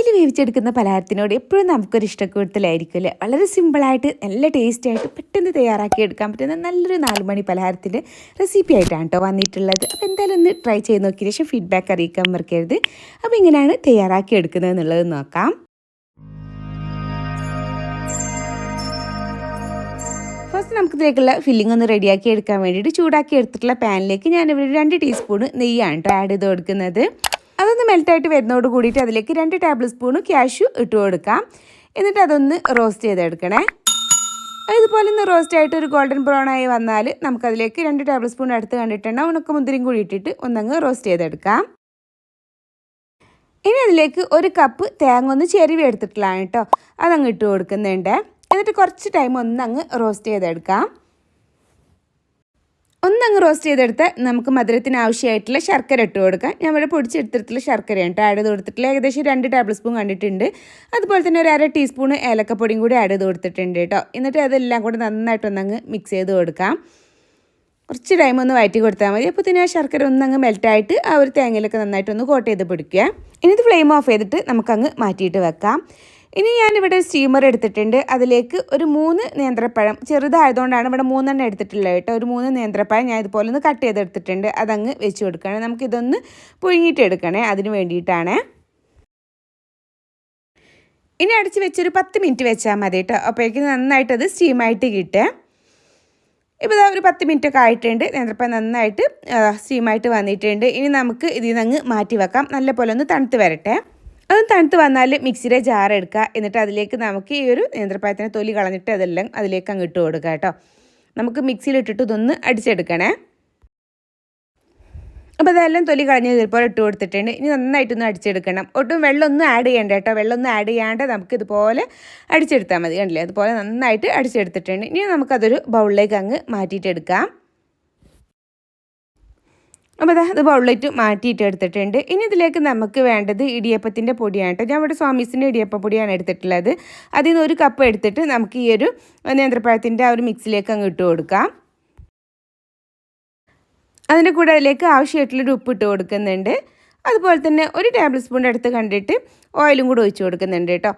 ആവിയിൽ വേവിച്ചെടുക്കുന്ന പലഹാരത്തിനോട് എപ്പോഴും നമുക്കൊരു ഇഷ്ടക്കൂടുതലായിരിക്കുമല്ലേ വളരെ സിമ്പിളായിട്ട് നല്ല ടേസ്റ്റായിട്ട് പെട്ടെന്ന് തയ്യാറാക്കി എടുക്കാൻ പറ്റുന്ന നല്ലൊരു നാലുമണി പലഹാരത്തിന്റെ റെസിപ്പി ആയിട്ടാണ് കേട്ടോ വന്നിട്ടുള്ളത്. അപ്പോൾ എന്തായാലും ഒന്ന് ട്രൈ ചെയ്ത് നോക്കിയ ശേഷം ഫീഡ്ബാക്ക് അറിയിക്കാൻ മറക്കരുത്. അപ്പോൾ ഇങ്ങനെയാണ് തയ്യാറാക്കി എടുക്കുന്നത് എന്നുള്ളത് നോക്കാം. ഫസ്റ്റ് നമുക്കിതിലേക്കുള്ള ഫില്ലിംഗ് ഒന്ന് റെഡിയാക്കി എടുക്കാൻ വേണ്ടിയിട്ട് ചൂടാക്കി എടുത്തിട്ടുള്ള പാനിലേക്ക് ഞാനിവിടെ രണ്ട് ടീസ്പൂൺ നെയ്യാണ് കേട്ടോ ആഡ് ചെയ്ത് കൊടുക്കുന്നത്. അതൊന്ന് മെൽറ്റായിട്ട് വരുന്നതോട് കൂടിയിട്ട് അതിലേക്ക് രണ്ട് ടേബിൾ സ്പൂൺ ക്യാഷ്യൂ ഇട്ട് കൊടുക്കാം. എന്നിട്ട് അതൊന്ന് റോസ്റ്റ് ചെയ്തെടുക്കണേ. ഇതുപോലെ ഒന്ന് റോസ്റ്റ് ആയിട്ട് ഒരു ഗോൾഡൻ ബ്രൗൺ ആയി വന്നാൽ നമുക്കതിലേക്ക് രണ്ട് ടേബിൾ സ്പൂൺ അടുത്ത് കണ്ടിട്ടുണ്ട് ഉണക്കമുന്തിരിയും കൂടി ഇട്ടിട്ട് ഒന്നങ്ങ് റോസ്റ്റ് ചെയ്തെടുക്കാം. ഇനി അതിലേക്ക് ഒരു കപ്പ് തേങ്ങ ഒന്ന് ചെരുവി എടുത്തിട്ടുള്ളതാണ് കേട്ടോ. അതങ്ങ് ഇട്ട് കൊടുക്കുന്നുണ്ട്. എന്നിട്ട് കുറച്ച് ടൈം ഒന്നങ്ങ് റോസ്റ്റ് ചെയ്തെടുക്കാം. ഒന്നങ്ങ് റോസ്റ്റ് ചെയ്തെടുത്ത് നമുക്ക് മധുരത്തിന് ആവശ്യമായിട്ടുള്ള ശർക്കര ഇട്ട് കൊടുക്കാം. ഞാൻ ഇവിടെ പൊടിച്ചെടുത്തിട്ടുള്ള ശർക്കരയാണ് കേട്ടോ. ആഡ് ചെയ്ത് കൊടുത്തിട്ടുള്ള ഏകദേശം രണ്ട് ടേബിൾ സ്പൂൺ കണ്ടിട്ടുണ്ട്. അതുപോലെ തന്നെ ഒരു അര ടീസ്പൂൺ ഏലക്കപ്പൊടിയും കൂടി ആഡ് ചെയ്ത് കൊടുത്തിട്ടുണ്ട് കേട്ടോ. എന്നിട്ട് അതെല്ലാം കൂടി നന്നായിട്ട് ഒന്നങ്ങ് മിക്സ് ചെയ്ത് കൊടുക്കാം. കുറച്ച് ടൈം ഒന്ന് വയറ്റി കൊടുത്താൽ മതി. അപ്പോൾ തന്നെ ആ ശർക്കര ഒന്നങ്ങ് മെൽറ്റായിട്ട് ആ ഒരു തേങ്ങയിലൊക്കെ നന്നായിട്ടൊന്ന് കോട്ട് ചെയ്ത് പിടിക്കുക. ഇനി ഇത് ഫ്ലെയിം ഓഫ് ചെയ്തിട്ട് നമുക്കങ്ങ് മാറ്റിയിട്ട് വെക്കാം. ഇനി ഞാനിവിടെ സ്റ്റീമർ എടുത്തിട്ടുണ്ട്. അതിലേക്ക് ഒരു മൂന്ന് നേന്ത്രപ്പഴം ചെറുതായതുകൊണ്ടാണ് ഇവിടെ മൂന്നെണ്ണം എടുത്തിട്ടുള്ളത് കേട്ടോ. ഒരു മൂന്ന് നേന്ത്രപ്പഴം ഞാൻ ഇതുപോലെ ഒന്ന് കട്ട് ചെയ്തെടുത്തിട്ടുണ്ട്. അതങ്ങ് വെച്ച് കൊടുക്കണേ നമുക്കിതൊന്ന് പുഴുങ്ങിയിട്ട് എടുക്കണേ. അതിന് വേണ്ടിയിട്ടാണ്. ഇനി അടിച്ച് വെച്ചൊരു പത്ത് മിനിറ്റ് വെച്ചാൽ മതി കേട്ടോ. അപ്പോഴേക്കും നന്നായിട്ടത് സ്റ്റീമായിട്ട് കിട്ടുക. ഇപ്പോൾ ഇതാ ഒരു പത്ത് മിനിറ്റ് ഒക്കെ ആയിട്ടുണ്ട്. നേന്ത്രപ്പഴം നന്നായിട്ട് സ്റ്റീമായിട്ട് വന്നിട്ടുണ്ട്. ഇനി നമുക്ക് ഇതിൽ നിന്ന് അങ്ങ് മാറ്റി വെക്കാം. നല്ല പോലെ ഒന്ന് തണുത്ത് വരട്ടെ. അത് തണുത്ത് വന്നാൽ മിക്സിയുടെ ജാർ എടുക്കുക. എന്നിട്ട് അതിലേക്ക് നമുക്ക് ഈ ഒരു നേന്ത്രപ്പഴത്തിന്റെ തൊലി കളഞ്ഞിട്ട് അതെല്ലാം അതിലേക്ക് അങ്ങ് ഇട്ട് കൊടുക്കുക കേട്ടോ. നമുക്ക് മിക്സിയിൽ ഇട്ടിട്ട് ഇതൊന്ന് അടിച്ചെടുക്കണേ. അപ്പോൾ അതെല്ലാം തൊലി കളഞ്ഞ് ഇതുപോലെ ഇട്ട് കൊടുത്തിട്ടുണ്ട്. ഇനി നന്നായിട്ടൊന്ന് അടിച്ചെടുക്കണം. ഒട്ടും വെള്ളമൊന്നും ആഡ് ചെയ്യണ്ട കേട്ടോ. വെള്ളമൊന്നും ആഡ് ചെയ്യാണ്ട് നമുക്ക് ഇതുപോലെ അടിച്ചെടുത്താൽ മതി. കണ്ടില്ലേ? അതുപോലെ നന്നായിട്ട് അടിച്ചെടുത്തിട്ടുണ്ട്. ഇനി നമുക്കതൊരു ബൗളിലേക്ക് അങ്ങ് മാറ്റിയിട്ടെടുക്കാം അപ്പോൾ അതാ അത് മാറ്റിയിട്ട് എടുത്തിട്ടുണ്ട്. ഇനി ഇതിലേക്ക് നമുക്ക് വേണ്ടത് ഇടിയപ്പത്തിന്റെ പൊടിയാണ് കേട്ടോ. ഞാൻ ഇവിടെ സ്വാമീസിന്റെ ഇടിയപ്പ പൊടിയാണ് എടുത്തിട്ടുള്ളത്. അതിൽ നിന്ന് ഒരു കപ്പ് എടുത്തിട്ട് നമുക്ക് ഈ ഒരു നേന്ത്രപ്പഴത്തിന്റെ ആ ഒരു മിക്സിലേക്ക് അങ്ങ് ഇട്ട് കൊടുക്കാം. അതിന്റെ കൂടെ അതിലേക്ക് ആവശ്യമായിട്ടുള്ളൊരു ഉപ്പ് ഇട്ട് കൊടുക്കുന്നുണ്ട്. അതുപോലെ തന്നെ ഒരു ടേബിൾ സ്പൂണിന്റെ അടുത്ത് കണ്ടിട്ട് ഓയിലും കൂടെ ഒഴിച്ച് കൊടുക്കുന്നുണ്ട് കേട്ടോ.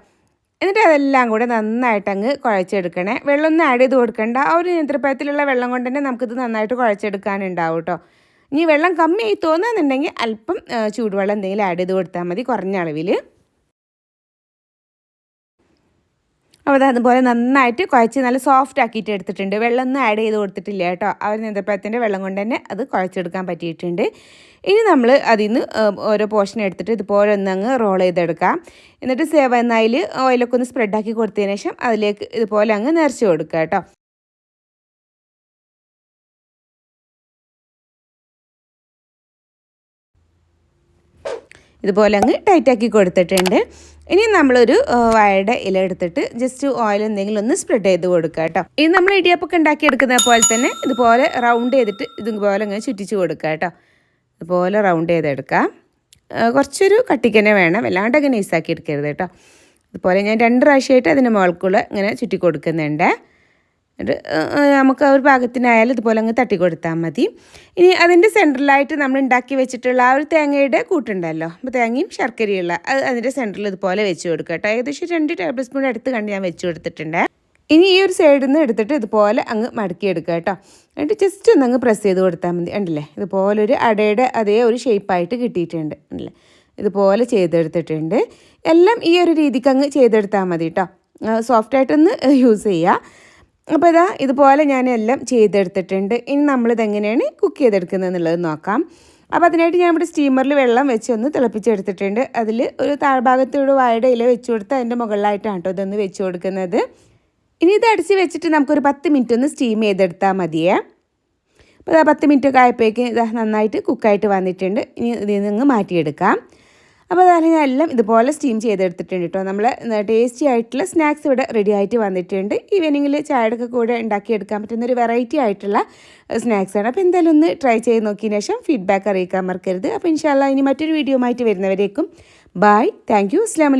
എന്നിട്ട് അതെല്ലാം കൂടെ നന്നായിട്ട് അങ്ങ് കുഴച്ചെടുക്കണേ. വെള്ളമൊന്നും ആഡ് ചെയ്ത് കൊടുക്കണ്ട. ആ ഒരു നേന്ത്രപ്പഴത്തിലുള്ള വെള്ളം കൊണ്ട് തന്നെ നമുക്കിത് നന്നായിട്ട് കുഴച്ചെടുക്കാനുണ്ടാവും കേട്ടോ. ഇനി വെള്ളം കമ്മിയായി തോന്നുന്നുണ്ടെങ്കിൽ അല്പം ചൂടുവെള്ളം എന്തെങ്കിലും ആഡ് ചെയ്ത് കൊടുത്താൽ മതി കുറഞ്ഞ അളവിൽ. അപ്പോൾ അതുപോലെ നന്നായിട്ട് കുഴച്ച് നല്ല സോഫ്റ്റ് ആക്കിയിട്ട് എടുത്തിട്ടുണ്ട്. വെള്ളമൊന്നും ആഡ് ചെയ്ത് കൊടുത്തിട്ടില്ല കേട്ടോ. അവർ നിന്നപ്പോഴത്തേന്റെ വെള്ളം കൊണ്ട് തന്നെ അത് കുഴച്ചെടുക്കാൻ പറ്റിയിട്ടുണ്ട്. ഇനി നമ്മൾ അതിൽ നിന്ന് ഓരോ പോർഷൻ എടുത്തിട്ട് ഇതുപോലെ ഒന്നങ്ങ് റോൾ ചെയ്തെടുക്കാം. എന്നിട്ട് സേവ ഓയിലൊക്കെ ഒന്ന് സ്പ്രെഡാക്കി കൊടുത്തതിന് ശേഷം അതിലേക്ക് ഇതുപോലെ അങ്ങ് നിറച്ച് കൊടുക്കുക കേട്ടോ. ഇതുപോലെ അങ്ങ് ടൈറ്റാക്കി കൊടുത്തിട്ടുണ്ട്. ഇനി നമ്മളൊരു വാഴയുടെ ഇല എടുത്തിട്ട് ജസ്റ്റ് ഓയിൽ എന്തെങ്കിലും ഒന്ന് സ്പ്രെഡ് ചെയ്ത് കൊടുക്കുക കേട്ടോ. ഇനി നമ്മൾ ഇടിയപ്പൊക്കെ ഉണ്ടാക്കിയെടുക്കുന്ന പോലെ തന്നെ ഇതുപോലെ റൗണ്ട് ചെയ്തിട്ട് ഇതുപോലെ അങ്ങ് ചുറ്റിച്ച് കൊടുക്കുക കേട്ടോ. ഇതുപോലെ റൗണ്ട് ചെയ്തെടുക്കാം കുറച്ചൊരു കട്ടിക്കന്നെ വേണം. വല്ലാണ്ട് അങ്ങനെ ഈസാക്കി എടുക്കരുത് കേട്ടോ. ഇതുപോലെ ഞാൻ രണ്ട് പ്രാവശ്യമായിട്ട് അതിന് മുകൾക്കുള്ള ഇങ്ങനെ ചുറ്റി കൊടുക്കുന്നുണ്ട്. നമുക്ക് ഒരു പാകത്തിനായാലും ഇതുപോലെ അങ്ങ് തട്ടി കൊടുത്താൽ മതി. ഇനി അതിന്റെ സെന്ററിലായിട്ട് നമ്മൾ ഉണ്ടാക്കി വെച്ചിട്ടുള്ള ആ ഒരു തേങ്ങയുടെ കൂട്ടുണ്ടല്ലോ. അപ്പോൾ തേങ്ങയും ശർക്കരയുള്ള അത് അതിന്റെ സെന്ററിൽ ഇതുപോലെ വെച്ച് കൊടുക്കുക കേട്ടോ. ഏകദേശം രണ്ട് ടേബിൾ സ്പൂൺ അടുത്ത് കണ്ട് ഞാൻ വെച്ച് കൊടുത്തിട്ടുണ്ട്. ഇനി ഈ ഒരു സൈഡിൽ നിന്ന് എടുത്തിട്ട് ഇതുപോലെ അങ്ങ് മടക്കി എടുക്കുക കേട്ടോ. എന്നിട്ട് ജസ്റ്റ് ഒന്ന് അങ്ങ് പ്രസ് ചെയ്ത് കൊടുത്താൽ മതി. ഉണ്ടല്ലേ ഇതുപോലെ ഒരു അടയുടെ അതേ ഒരു ഷേപ്പായിട്ട് കിട്ടിയിട്ടുണ്ട്. ഉണ്ടല്ലേ ഇതുപോലെ ചെയ്തെടുത്തിട്ടുണ്ട്. എല്ലാം ഈ ഒരു രീതിക്ക് അങ്ങ് ചെയ്തെടുത്താൽ മതി കേട്ടോ. സോഫ്റ്റായിട്ടൊന്ന് യൂസ് ചെയ്യുക. അപ്പോൾ ഇതാ ഇതുപോലെ ഞാൻ എല്ലാം ചെയ്തെടുത്തിട്ടുണ്ട്. ഇനി നമ്മളിതെങ്ങനെയാണ് കുക്ക് ചെയ്തെടുക്കുന്നത് എന്നുള്ളത് നോക്കാം. അപ്പോൾ അതിനായിട്ട് ഞാൻ ഇവിടെ സ്റ്റീമറിൽ വെള്ളം വെച്ച് ഒന്ന് തിളപ്പിച്ചെടുത്തിട്ടുണ്ട്. അതിൽ ഒരു താഴ്ഭാഗത്തോട് വാഴയുടെ ഇല വെച്ച് കൊടുത്ത് അതിന്റെ മുകളിലായിട്ടാണ് കേട്ടോ ഇതൊന്ന് വെച്ച് കൊടുക്കുന്നത്. ഇനി ഇത് അടിച്ച് വെച്ചിട്ട് നമുക്കൊരു പത്ത് മിനിറ്റ് ഒന്ന് സ്റ്റീം ചെയ്തെടുത്താൽ മതിയേ. അപ്പോൾ പത്ത് മിനിറ്റ് ഒക്കെ ആയപ്പോഴേക്കും ഇത് നന്നായിട്ട് കുക്കായിട്ട് വന്നിട്ടുണ്ട്. ഇനി ഇതിൽ നിന്ന് മാറ്റിയെടുക്കാം. അപ്പോൾ അതാണ് ഞാൻ എല്ലാം ഇതുപോലെ സ്റ്റീം ചെയ്തെടുത്തിട്ടുണ്ട് കേട്ടോ നമ്മൾ ടേസ്റ്റി ആയിട്ടുള്ള സ്നാക്സ് ഇവിടെ റെഡി ആയിട്ട് വന്നിട്ടുണ്ട്. ഈവനിങ്ങിൽ ചായയുടെ കൂടെ ഉണ്ടാക്കിയെടുക്കാൻ പറ്റുന്ന ഒരു വെറൈറ്റി ആയിട്ടുള്ള സ്നാക്സാണ് അപ്പോൾ എന്തായാലും ഒന്ന് ട്രൈ ചെയ്ത് നോക്കിയതിന് ശേഷം ഫീഡ്ബാക്ക് അറിയിക്കാൻ മറക്കരുത്. അപ്പോൾ ഇൻഷാല്ല ഇനി മറ്റൊരു വീഡിയോ ആയിട്ട് വരുന്നവരേക്കും. ബായ് താങ്ക് യു അസ്സാം